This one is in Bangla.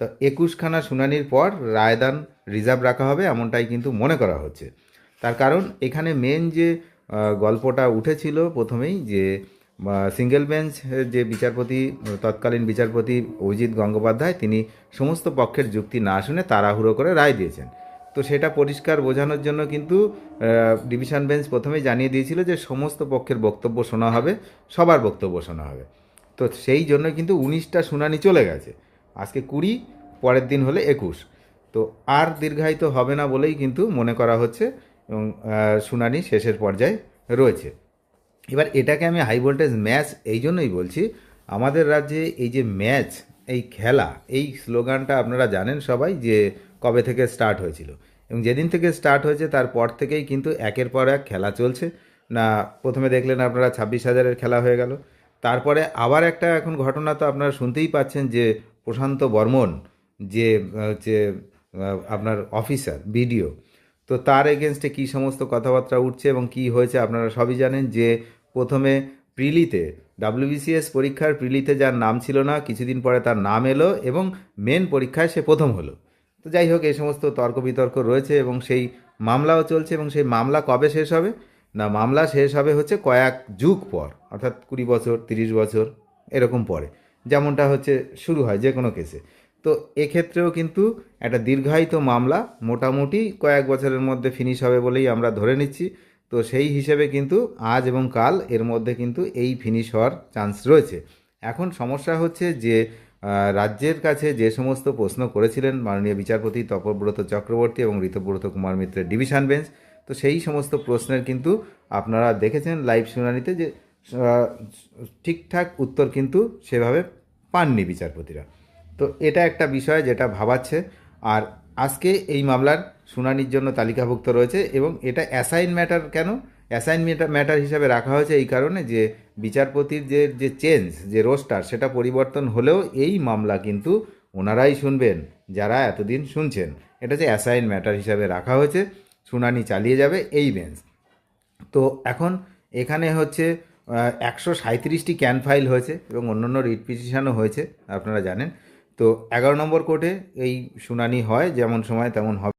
তো একুশখানা শুনানির পর রায়দান রিজার্ভ রাখা হবে, এমনটাই কিন্তু মনে করা হচ্ছে। তার কারণ এখানে মেন যে গল্পটা উঠেছিল প্রথমেই যে সিঙ্গেল বেঞ্চ যে বিচারপতি, তৎকালীন বিচারপতি অভিজিৎ গঙ্গোপাধ্যায়, তিনি সমস্ত পক্ষের যুক্তি না শুনে তাড়াহুড়ো করে রায় দিয়েছেন। তো সেটা পরিষ্কার বোঝানোর জন্য কিন্তু ডিভিশন বেঞ্চ প্রথমেই জানিয়ে দিয়েছিল যে সমস্ত পক্ষের বক্তব্য শোনা হবে, সবার বক্তব্য শোনা হবে। তো সেই জন্য কিন্তু উনিশটা শুনানি চলে গেছে। আজকে কুড়ি, পরের দিন হলে একুশ। তো আর দীর্ঘায়িত হবে না বলেই কিন্তু মনে করা হচ্ছে এবং শুনানি শেষের পর্যায়ে রয়েছে। এবার এটাকে আমি হাই ভোল্টেজ ম্যাচ এই জন্যই বলছি, আমাদের রাজ্যে এই যে ম্যাচ এই খেলা, এই স্লোগানটা আপনারা জানেন সবাই যে কবে থেকে স্টার্ট হয়েছিল। এবং যেদিন থেকে স্টার্ট হয়েছে তারপর থেকেই কিন্তু একের পর এক খেলা চলছে। না, প্রথমে দেখলেন আপনারা ছাব্বিশ হাজারের খেলা হয়ে গেল। তারপরে আবার একটা এখন ঘটনা তো আপনারা শুনতেই পাচ্ছেন যে প্রশান্ত বর্মন যে হচ্ছে আপনার অফিসার, বিডিও, তো তার এগেনস্টে কী সমস্ত কথাবার্তা উঠছে এবং কি হয়েছে আপনারা সবই জানেন যে, প্রথমে প্রিলিতে ডাব্লিউবিসিএস পরীক্ষার প্রিলিতে যার নাম ছিল না, কিছুদিন পরে তার নাম এলো এবং মেন পরীক্ষায় সে প্রথম হলো। তো যাই হোক এই সমস্ত তর্ক বিতর্ক রয়েছে এবং সেই মামলাও চলছে এবং সেই মামলা কবে শেষ হবে? না, মামলা শেষ হবে হচ্ছে কয়েক যুগ পর, অর্থাৎ কুড়ি বছর, তিরিশ বছর, এরকম পরে। যেমনটা হচ্ছে শুরু হয় যে কোনো কেসে তো এক্ষেত্রেও কিন্তু একটা দীর্ঘায়িত মামলা মোটামুটি কয়েক বছরের মধ্যে ফিনিশ হবে বলেই আমরা ধরে নিচ্ছি। তো সেই হিসেবে কিন্তু আজ এবং কাল এর মধ্যে কিন্তু এই ফিনিশ হওয়ার চান্স রয়েছে। এখন সমস্যা হচ্ছে যে রাজ্যের কাছে যে সমস্ত প্রশ্ন করেছিলেন মাননীয় বিচারপতি তপব্রত চক্রবর্তী এবং ঋতব্রত কুমার মিত্রের ডিভিশন বেঞ্চ তো সেই সমস্ত প্রশ্নের কিন্তু আপনারা দেখেছেন লাইভ শুনানিতে যে ঠিকঠাক উত্তর কিন্তু সেভাবে পাননি বিচারপতিরা। তো এটা একটা বিষয় যেটা ভাবাচ্ছে। আর আজকে এই মামলার শুনানির জন্য তালিকাভুক্ত রয়েছে এবং এটা অ্যাসাইন ম্যাটার কেন? অ্যাসাইন ম্যাটার হিসাবে রাখা হয়েছে এই কারণে যে বিচারপতির যে যে চেঞ্জ, যে রোস্টার, সেটা পরিবর্তন হলেও এই মামলা কিন্তু ওনারাই শুনবেন, যারা এতদিন শুনছেন। এটা যে অ্যাসাইন ম্যাটার হিসাবে রাখা হয়েছে, শুনানি চালিয়ে যাবে এই বেঞ্চ। তো এখন এখানে হচ্ছে একশো সাঁত্রিশটি ক্যান ফাইল হয়েছে এবং অন্যান্য রিট পিটিশানও হয়েছে, আপনারা জানেন। তো এগারো নম্বর কোর্টে এই শুনানি হয়, যেমন সময় তেমন হবে।